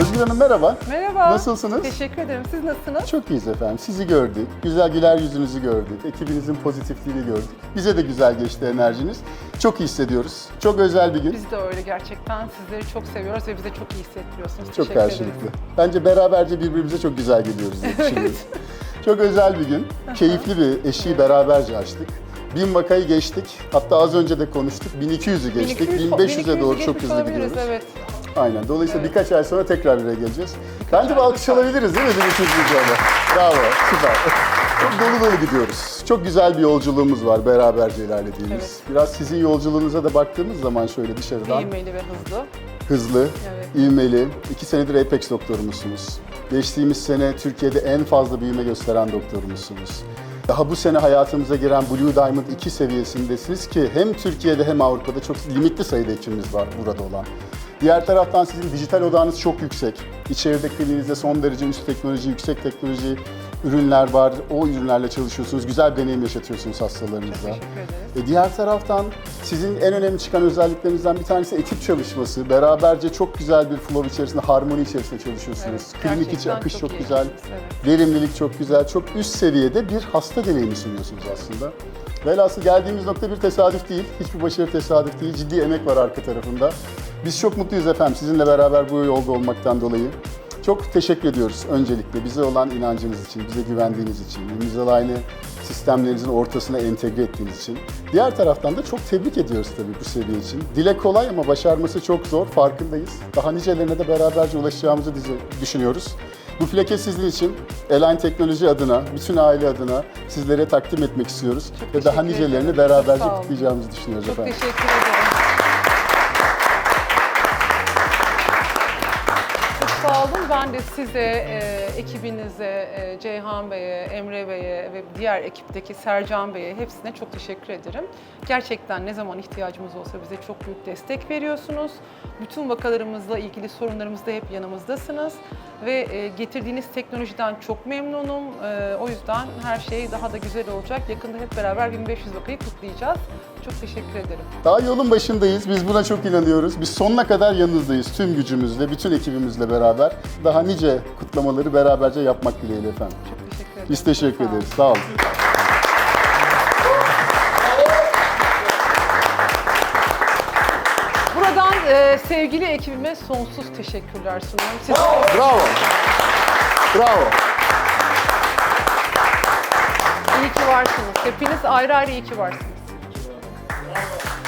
Özgür Hanım merhaba. Merhaba. Nasılsınız? Teşekkür ederim. Siz nasılsınız? Çok iyiyiz efendim. Sizi gördük. Güzel güler yüzünüzü gördük. Ekibinizin pozitifliğini gördük. Bize de güzel geçti enerjiniz. Çok iyi hissediyoruz. Çok özel bir gün. Biz de öyle gerçekten. Sizleri çok seviyoruz ve bize çok iyi hissettiriyorsunuz. Çok Teşekkür karşılıklı. ederiz. Bence beraberce birbirimize çok güzel geliyoruz diye düşünüyorum. Çok özel bir gün. Keyifli bir eşiği beraberce açtık. 1000 vakayı geçtik. Hatta az önce de konuştuk. 1200'ü geçtik. 1200 1500'e doğru çok hızlı gidiyoruz. Evet. Aynen. Dolayısıyla Evet. birkaç ay sonra tekrar bir araya geleceğiz. Bence bir alkış alabiliriz değil mi? Bir üçüncü videoda. Bravo. Süper. Çok dolu dolu gidiyoruz. Çok güzel bir yolculuğumuz var beraberce ilerlediğimiz. Evet. Biraz sizin yolculuğunuza da baktığımız zaman şöyle dışarıdan İğmeli ve hızlı. hızlı, Evet. ivmeli. İki senedir Apex doktorumuzsunuz. Geçtiğimiz sene Türkiye'de en fazla büyüme gösteren doktorumuzsunuz. Daha bu sene hayatımıza giren Blue Diamond 2 seviyesindesiniz ki hem Türkiye'de hem Avrupa'da çok limitli sayıda hekimimiz var burada olan. Diğer taraftan sizin dijital odağınız çok yüksek. İçeride kliniğinizde son derece üst teknoloji, yüksek teknoloji ürünler var. O ürünlerle çalışıyorsunuz. Güzel bir deneyim yaşatıyorsunuz hastalarınıza. E diğer taraftan sizin en önemli çıkan özelliklerinizden bir tanesi ekip çalışması. Beraberce çok güzel bir flow içerisinde, harmoni içerisinde çalışıyorsunuz. Evet, Klinik içi akış çok, iyi güzel. Evet. Verimlilik çok güzel. Çok üst seviyede bir hasta deneyimi sunuyorsunuz aslında. Velhasıl geldiğimiz nokta bir tesadüf değil. Hiçbir başarı tesadüf değil. Ciddi emek var arka tarafında. Biz çok mutluyuz efendim sizinle beraber bu yolda olmaktan dolayı. Çok teşekkür ediyoruz öncelikle bize olan inancınız için, bize güvendiğiniz için, Invisalign sistemlerinizin ortasına entegre ettiğiniz için. Diğer taraftan da çok tebrik ediyoruz tabii bu seviye için. Dile kolay ama başarması çok zor, farkındayız. Daha nicelerine de beraberce ulaşacağımızı düşünüyoruz. Bu plaket sizin için Align Teknoloji adına, bütün aile adına sizlere takdim etmek istiyoruz. Çok Ve daha nicelerini beraberce Çok kutlayacağımızı düşünüyoruz Çok efendim. teşekkür ederim. Ben de size, e, ekibinize, e, Ceyhan Bey'e, Emre Bey'e ve diğer ekipteki Sercan Bey'e hepsine çok teşekkür ederim. Gerçekten ne zaman ihtiyacımız olsa bize çok büyük destek veriyorsunuz. Bütün vakalarımızla ilgili sorunlarımızda hep yanımızdasınız. Ve e, getirdiğiniz teknolojiden çok memnunum. E, o yüzden her şey daha da güzel olacak. Yakında hep beraber 1500 vakayı kutlayacağız. Çok teşekkür ederim. Daha yolun başındayız. Biz buna çok inanıyoruz. Biz sonuna kadar yanınızdayız tüm gücümüzle, bütün ekibimizle beraber. Daha nice kutlamaları beraberce yapmak dileğiyle efendim. Çok teşekkür ederim. Biz teşekkür ederiz. Sağ olun. Buradan e, sevgili ekibime sonsuz teşekkürler sunuyorum. Siz Bravo. Bravo. iyi ki varsınız. Hepiniz ayrı ayrı iyi ki varsınız. Süper.